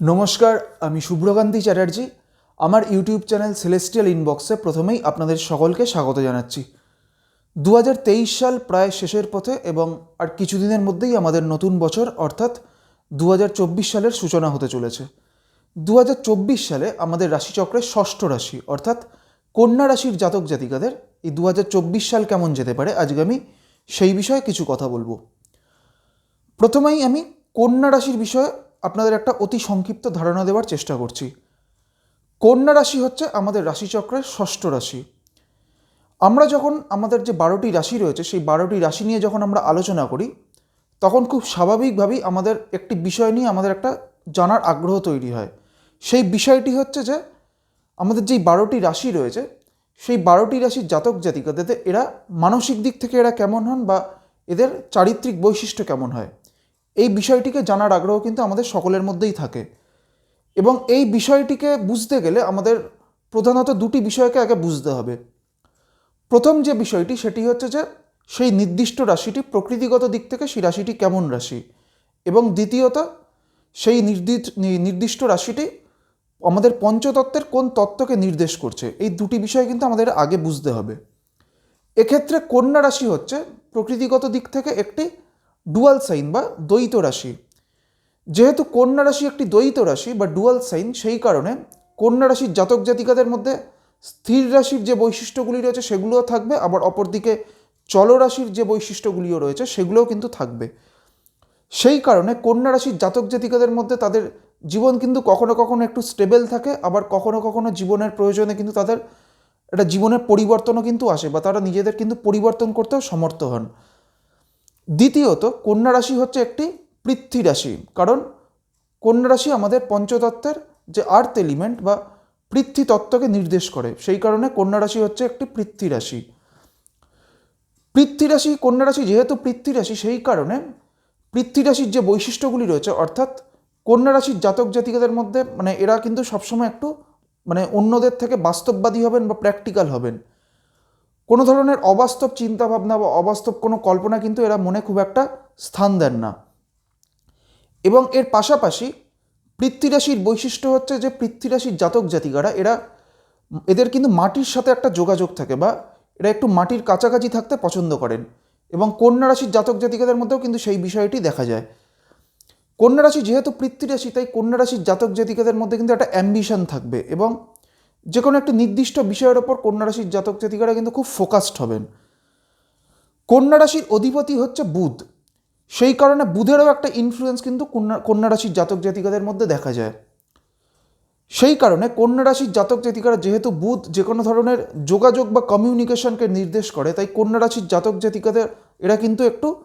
নমস্কার, আমি শুভ্রকান্তি চ্যাটার্জি। আমার ইউটিউব চ্যানেল সেলেস্টিয়াল ইনবক্সে প্রথমেই আপনাদের সকলকে স্বাগত জানাচ্ছি। দু হাজার তেইশ সাল প্রায় শেষের পথে এবং আর কিছুদিনের মধ্যেই আমাদের নতুন বছর, অর্থাৎ দু হাজার চব্বিশ সালের সূচনা হতে চলেছে। দু হাজার চব্বিশ সালে আমাদের রাশিচক্রের ষষ্ঠ রাশি, অর্থাৎ কন্যা রাশির জাতক জাতিকাদের এই দু হাজার চব্বিশ সাল কেমন যেতে পারে আজকে আমি সেই বিষয়ে কিছু কথা বলব। প্রথমেই আমি কন্যা রাশির বিষয়ে আপনাদের একটা অতি সংক্ষিপ্ত ধারণা দেওয়ার চেষ্টা করছি। কন্যা রাশি হচ্ছে আমাদের রাশিচক্রের ষষ্ঠ রাশি। আমরা যখন আমাদের যে বারোটি রাশি রয়েছে, সেই বারোটি রাশি নিয়ে যখন আমরা আলোচনা করি, তখন খুব স্বাভাবিকভাবেই আমাদের একটি বিষয় নিয়ে আমাদের একটা জানার আগ্রহ তৈরি হয়। সেই বিষয়টি হচ্ছে যে, আমাদের যেই বারোটি রাশি রয়েছে, সেই বারোটি রাশির জাতক জাতিকাদের, এরা মানসিক দিক থেকে এরা কেমন হন বা এদের চারিত্রিক বৈশিষ্ট্য কেমন হয়? এই বিষয়টিকে জানার আগ্রহ কিন্তু আমাদের সকলের মধ্যেই থাকে। এবং এই বিষয়টিকে বুঝতে গেলে আমাদের প্রধানত দুটি বিষয়কে আগে বুঝতে হবে। প্রথম যে বিষয়টি, সেটি হচ্ছে যে সেই নির্দিষ্ট রাশিটি প্রকৃতিগত দিক থেকে সেই রাশিটি কেমন রাশি? এবং দ্বিতীয়ত, সেই নির্দিষ্ট রাশিটি আমাদের পঞ্চতত্ত্বের কোন তত্ত্বকে নির্দেশ করছে? এই দুটি বিষয় কিন্তু আমাদের আগে বুঝতে হবে। এক্ষেত্রে কন্যা রাশি হচ্ছে প্রকৃতিগত দিক থেকে একটি ডুয়াল সাইন বা দ্বৈত রাশি। যেহেতু কন্যা রাশি একটি দ্বৈত রাশি বা ডুয়াল সাইন সেই কারণে কন্যা রাশির জাতক জাতিকাদের মধ্যে স্থির রাশির যে বৈশিষ্ট্যগুলি রয়েছে সেগুলোও থাকবে, আবার অপরদিকে চলরাশির যে বৈশিষ্ট্যগুলিও রয়েছে সেগুলোও কিন্তু থাকবে। সেই কারণে কন্যা রাশির জাতক জাতিকাদের মধ্যে তাদের জীবন কিন্তু কখনো কখনো একটু স্টেবল থাকে, আবার কখনো কখনো জীবনের প্রয়োজনে কিন্তু তাদের একটা জীবনের পরিবর্তনও কিন্তু আসে বা তারা নিজেদের কিন্তু পরিবর্তন করতেও সমর্থ হন। দ্বিতীয়ত, কন্যা রাশি হচ্ছে একটি পৃথ্বী রাশি, কারণ কন্যা রাশি আমাদের পঞ্চতত্ত্বের যে আর্থ এলিমেন্ট বা পৃথ্বী তত্ত্বকে নির্দেশ করে, সেই কারণে কন্যা রাশি হচ্ছে একটি পৃথ্বী রাশি। পৃথ্বী রাশি, কন্যা রাশি যেহেতু পৃথ্বী রাশি, সেই কারণে পৃথ্বী রাশির যে বৈশিষ্ট্যগুলি রয়েছে, অর্থাৎ কন্যা রাশির জাতক জাতিকাদের মধ্যে মানে এরা কিন্তু সবসময় একটু মানে অন্যদের থেকে বাস্তববাদী হবেন বা প্র্যাকটিক্যাল হবেন। কোনো ধরনের অবাস্তব চিন্তাভাবনা বা অবাস্তব কোনো কল্পনা কিন্তু এরা মনে খুব একটা স্থান দেন না। এবং এর পাশাপাশি পৃথ্বীরাশির বৈশিষ্ট্য হচ্ছে যে পৃথ্বীরাশির জাতক জাতিকারা এরা এদের কিন্তু মাটির সাথে একটা যোগাযোগ থাকে বা এরা একটু মাটির কাছাকাছি থাকতে পছন্দ করেন এবং কন্যা রাশির জাতক জাতিকাদের মধ্যেও কিন্তু সেই বিষয়টি দেখা যায়। কন্যা রাশি যেহেতু পৃথ্বীরাশি, তাই কন্যা রাশির জাতক জাতিকাদের মধ্যে কিন্তু একটা অ্যাম্বিশন থাকবে এবং যে কোনো একটা নির্দিষ্ট বিষয়ের ওপর কন্যা রাশির জাতক জাতিকারা কিন্তু খুব ফোকাসড হবেন। কন্যা রাশির অধিপতি হচ্ছে বুধ। সেই কারণে বুধেরও একটা ইনফ্লুয়েন্স কিন্তু কন্যা কন্যা রাশির জাতক জাতিকাদের মধ্যে দেখা যায়। সেই কারণে কন্যা রাশির জাতক জাতিকারা যেহেতু বুধ যে কোনো ধরনের যোগাযোগ বা কমিউনিকেশনকে নির্দেশ করে, তাই কন্যা রাশির জাতক জাতিকাদের, এরা কিন্তু একটু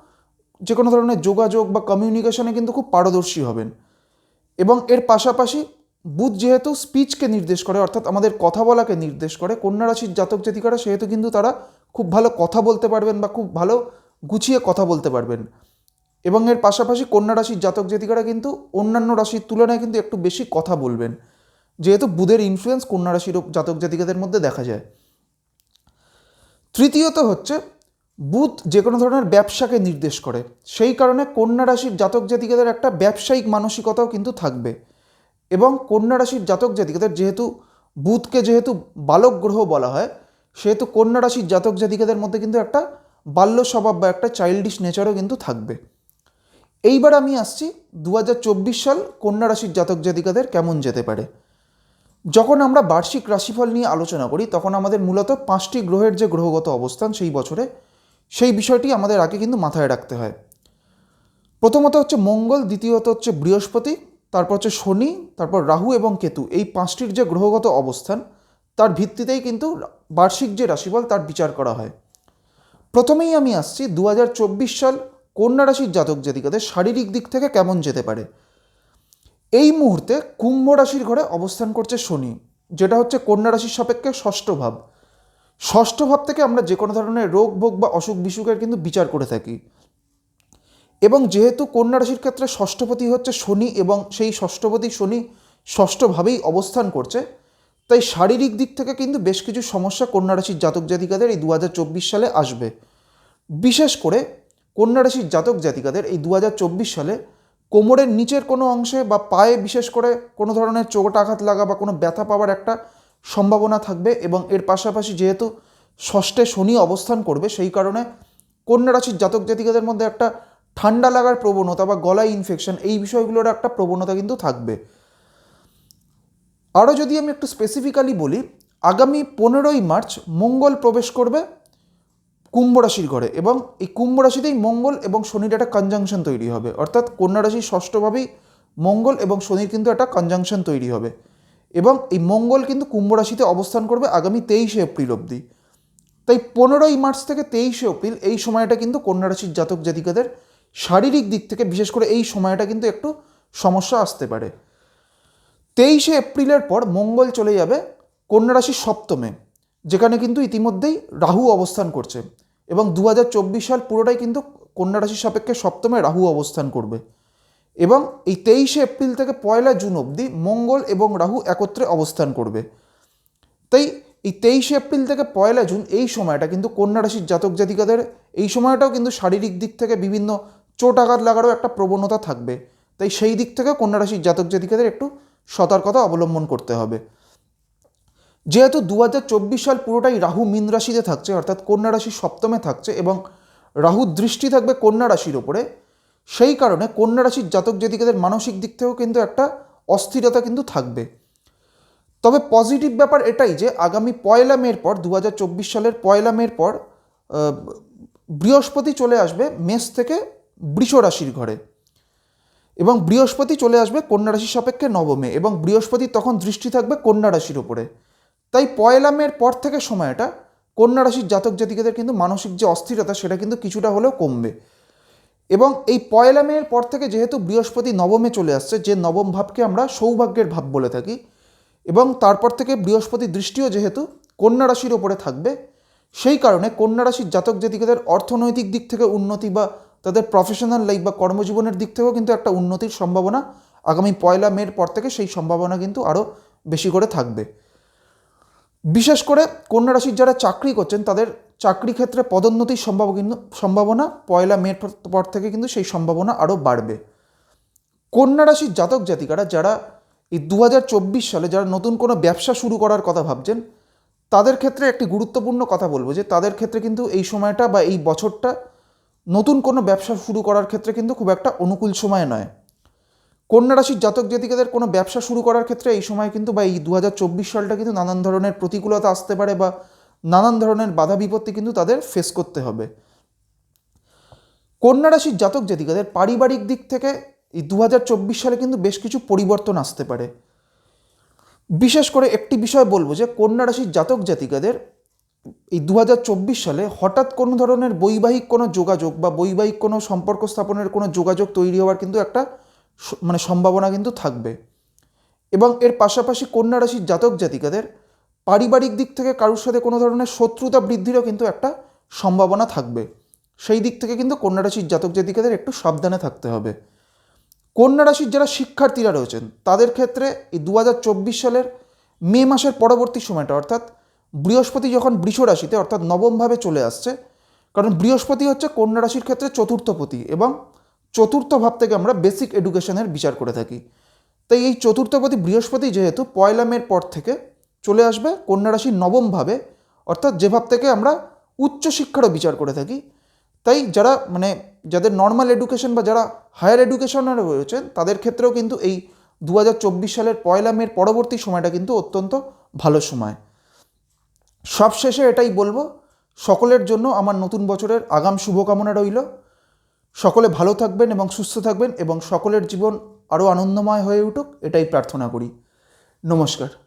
যে কোনো ধরনের যোগাযোগ বা কমিউনিকেশনে কিন্তু খুব পারদর্শী হবেন। এবং এর পাশাপাশি বুধ যেহেতু স্পিচকে নির্দেশ করে, অর্থাৎ আমাদের কথা বলাকে নির্দেশ করে কন্যা রাশির জাতক জাতিকারা, সেহেতু কিন্তু তারা খুব ভালো কথা বলতে পারবেন বা খুব ভালো গুছিয়ে কথা বলতে পারবেন। এবং এর পাশাপাশি কন্যা রাশির জাতক জাতিকারা কিন্তু অন্যান্য রাশির তুলনায় কিন্তু একটু বেশি কথা বলবেন। যেহেতু বুধের ইনফ্লুয়েন্স কন্যা রাশির জাতক জাতিকাদের মধ্যে দেখা যায়। তৃতীয়ত হচ্ছে, বুধ যে কোনো ধরনের ব্যবসাকে নির্দেশ করে। সেই কারণে কন্যা রাশির জাতক জাতিকাদের একটা ব্যবসায়িক মানসিকতাও কিন্তু থাকবে। এবং কন্যা রাশির জাতক জাতিকাদের যেহেতু বুধকে যেহেতু বালক গ্রহ বলা হয়, সেহেতু কন্যা রাশির জাতক জাতিকাদের মধ্যে কিন্তু একটা বাল্য স্বভাব বা একটা চাইল্ডিশ নেচারও কিন্তু থাকবে। এইবার আমি আসছি দু হাজার চব্বিশ সাল কন্যা রাশির জাতক জাতিকাদের কেমন যেতে পারে। যখন আমরা বার্ষিক রাশিফল নিয়ে আলোচনা করি, তখন আমাদের মূলত পাঁচটি গ্রহের যে গ্রহগত অবস্থান সেই বছরে, সেই বিষয়টি আমাদের আগে কিন্তু মাথায় রাখতে হয়। প্রথমত হচ্ছে মঙ্গল, দ্বিতীয়ত হচ্ছে বৃহস্পতি তারপর হচ্ছে শনি, তারপর রাহু এবং কেতু। এই পাঁচটির যে গ্রহগত অবস্থান, তার ভিত্তিতেই কিন্তু বার্ষিক যে রাশিফল, তার বিচার করা হয়। প্রথমেই আমি আসছি দু হাজার চব্বিশ সাল কন্যা রাশির জাতক জাতিকাদের শারীরিক দিক থেকে কেমন যেতে পারে। এই মুহূর্তে কুম্ভ রাশির ঘরে অবস্থান করছে শনি, যেটা হচ্ছে কন্যা রাশির সাপেক্ষে ষষ্ঠ ভাব। ষষ্ঠ ভাব থেকে আমরা যে কোনো ধরনের রোগ, ভোগ বা অসুখ বিসুখের কিন্তু বিচার করে থাকি। এবং যেহেতু কন্যা রাশির ক্ষেত্রে ষষ্ঠপতি হচ্ছে শনি এবং সেই ষষ্ঠপতি শনি ষষ্ঠভাবেই অবস্থান করছে, তাই শারীরিক দিক থেকে কিন্তু বেশ কিছু সমস্যা কন্যা রাশির জাতক জাতিকাদের এই দু হাজার চব্বিশ সালে আসবে। বিশেষ করে কন্যা রাশির জাতক জাতিকাদের এই দু হাজার চব্বিশ সালে কোমরের নিচের কোনো অংশে বা পায়ে বিশেষ করে কোনো ধরনের চোট আঘাত লাগা বা কোনো ব্যথা পাওয়ার একটা সম্ভাবনা থাকবে এবং এর পাশাপাশি যেহেতু ষষ্ঠে শনি অবস্থান করবে, সেই কারণে কন্যা রাশির জাতক জাতিকাদের মধ্যে একটা ঠান্ডা লাগার প্রবণতা বা গলায় ইনফেকশন এই বিষয়গুলোর একটা প্রবণতা কিন্তু থাকবে। আরও যদি আমি একটু স্পেসিফিক্যালি বলি, আগামী পনেরোই মার্চ মঙ্গল প্রবেশ করবে কুম্ভ রাশির ঘরে এবং এই কুম্ভ রাশিতেই মঙ্গল এবং শনির একটা কনজাংশন তৈরি হবে। অর্থাৎ কন্যা রাশির ষষ্ঠভাবেই মঙ্গল এবং শনির কিন্তু একটা কনজাংশন তৈরি হবে এবং এই মঙ্গল কিন্তু কুম্ভ রাশিতে অবস্থান করবে আগামী তেইশে এপ্রিল অবধি। তাই পনেরোই মার্চ থেকে তেইশে এপ্রিল এই সময়টা কিন্তু কন্যা রাশির জাতক জাতিকাদের শারীরিক দিক থেকে, বিশেষ করে এই সময়টা কিন্তু একটু সমস্যা আসতে পারে। তেইশে এপ্রিলের পর মঙ্গল চলে যাবে কন্যা রাশির সপ্তমে, যেখানে কিন্তু ইতিমধ্যেই রাহু অবস্থান করছে এবং দু হাজার চব্বিশ সাল পুরোটাই কিন্তু কন্যা রাশির সাপেক্ষে সপ্তমে রাহু অবস্থান করবে এবং এই তেইশে এপ্রিল থেকে পয়লা জুন অবধি মঙ্গল এবং রাহু একত্রে অবস্থান করবে। তাই এই তেইশে এপ্রিল থেকে পয়লা জুন এই সময়টা কিন্তু কন্যা রাশির জাতক জাতিকাদের, এই সময়টাও কিন্তু শারীরিক দিক থেকে বিভিন্ন চোট আঘাত লাগারও একটা প্রবণতা থাকবে। তাই সেই দিক থেকে কন্যা রাশির জাতক জাতিকাদের একটু সতর্কতা অবলম্বন করতে হবে। যেহেতু দু হাজার চব্বিশ সাল পুরোটাই রাহু মীন রাশিতে থাকছে, অর্থাৎ কন্যা রাশির সপ্তমে থাকছে এবং রাহু দৃষ্টি থাকবে কন্যা রাশির ওপরে, সেই কারণে কন্যা রাশির জাতক জাতিকাদের মানসিক দিক থেকেও কিন্তু একটা অস্থিরতা কিন্তু থাকবে। তবে পজিটিভ ব্যাপার এটাই যে আগামী পয়লা মের পর দু হাজার চব্বিশ সালের পয়লা মের পর বৃহস্পতি চলে আসবে মেষ থেকে বৃষ রাশির ঘরে। এবং বৃহস্পতি চলে আসবে কন্যা রাশির সাপেক্ষে নবমে, এবং বৃহস্পতি তখন দৃষ্টি থাকবে কন্যা রাশির ওপরে তাই পয়লা মের পর থেকে সময়টা কন্যা রাশির জাতক জাতিকাদের কিন্তু মানসিক যে অস্থিরতা, সেটা কিন্তু কিছুটা হলেও কমবে। এবং এই পয়লা মেয়ের পর থেকে যেহেতু বৃহস্পতি নবমে চলে আসছে, যে নবম ভাবকে আমরা সৌভাগ্যের ভাব বলে থাকি, এবং তারপর থেকে বৃহস্পতি দৃষ্টিও যেহেতু কন্যা রাশির ওপরে থাকবে, সেই কারণে কন্যা রাশির জাতক জাতিকাদের অর্থনৈতিক দিক থেকে উন্নতি বা তাদের প্রফেশনাল লাইফ বা কর্মজীবনের দিক থেকেও কিন্তু একটা উন্নতির সম্ভাবনা আগামী পয়লা মের পর থেকে সেই সম্ভাবনা কিন্তু আরও বেশি করে থাকবে। বিশেষ করে কন্যা রাশির যারা চাকরি করছেন, তাদের চাকরি ক্ষেত্রে পদোন্নতির সম্ভাব কিন্তু, সম্ভাবনা পয়লা মের পর থেকে কিন্তু সেই সম্ভাবনা আরও বাড়বে। কন্যা রাশির জাতক জাতিকারা যারা এই দু হাজার চব্বিশ সালে যারা নতুন কোনো ব্যবসা শুরু করার কথা ভাবছেন, তাদের ক্ষেত্রে একটি গুরুত্বপূর্ণ কথা বলব যে তাদের ক্ষেত্রে কিন্তু এই সময়টা বা এই বছরটা নতুন কোনো ব্যবসা শুরু করার ক্ষেত্রে কিন্তু খুব একটা অনুকূল সময় নয়। কন্যা রাশির জাতক জাতিকাদের কোনো ব্যবসা শুরু করার ক্ষেত্রে এই সময় কিন্তু বা এই দু হাজার চব্বিশ সালটা কিন্তু নানান ধরনের প্রতিকূলতা আসতে পারে বা নানান ধরনের বাধা বিপত্তি কিন্তু তাদের ফেস করতে হবে। কন্যা রাশির জাতক জাতিকাদের পারিবারিক দিক থেকে এই দু হাজার চব্বিশ সালে কিন্তু বেশ কিছু পরিবর্তন আসতে পারে। বিশেষ করে একটি বিষয় বলব যে কন্যা রাশির জাতক জাতিকাদের এই দু হাজার চব্বিশ সালে হঠাৎ কোনো ধরনের বৈবাহিক কোনো যোগাযোগ বা বৈবাহিক কোনো সম্পর্ক স্থাপনের কোনো যোগাযোগ তৈরি হওয়ার কিন্তু একটা মানে সম্ভাবনা কিন্তু থাকবে। এবং এর পাশাপাশি কন্যা রাশির জাতক জাতিকাদের পারিবারিক দিক থেকে কারোর সাথে কোনো ধরনের শত্রুতা বৃদ্ধিরও কিন্তু একটা সম্ভাবনা থাকবে। সেই দিক থেকে কিন্তু কন্যা রাশির জাতক জাতিকাদের একটু সাবধানে থাকতে হবে। কন্যা রাশির যারা শিক্ষার্থীরা রয়েছেন, তাদের ক্ষেত্রে এই দু হাজার চব্বিশ সালের মে মাসের পরবর্তী সময়টা, অর্থাৎ বৃহস্পতি যখন বৃষ রাশিতে, অর্থাৎ নবমভাবে চলে আসছে, কারণ বৃহস্পতি হচ্ছে কন্যা রাশির ক্ষেত্রে চতুর্থপতি এবং চতুর্থ ভাব থেকে আমরা বেসিক এডুকেশনের বিচার করে থাকি। তাই এই চতুর্থপতি বৃহস্পতি যেহেতু পয়লা মের পর থেকে চলে আসবে, কন্যা রাশির নবম ভাবে অর্থাৎ যে ভাব থেকে আমরা উচ্চশিক্ষারও বিচার করে থাকি। তাই যারা মানে যাদের নর্মাল এডুকেশন বা যারা হায়ার এডুকেশনার রয়েছেন, তাদের ক্ষেত্রেও কিন্তু এই দু হাজার চব্বিশ সালের পয়লা মের পরবর্তী সময়টা কিন্তু অত্যন্ত ভালো সময়। সবশেষে এটাই বলব, সকলের জন্য আমার নতুন বছরের আগাম শুভকামনা রইল। সকলে ভালো থাকবেন এবং সুস্থ থাকবেন এবং সকলের জীবন আরও আনন্দময় হয়ে উঠুক, এটাই প্রার্থনা করি। নমস্কার।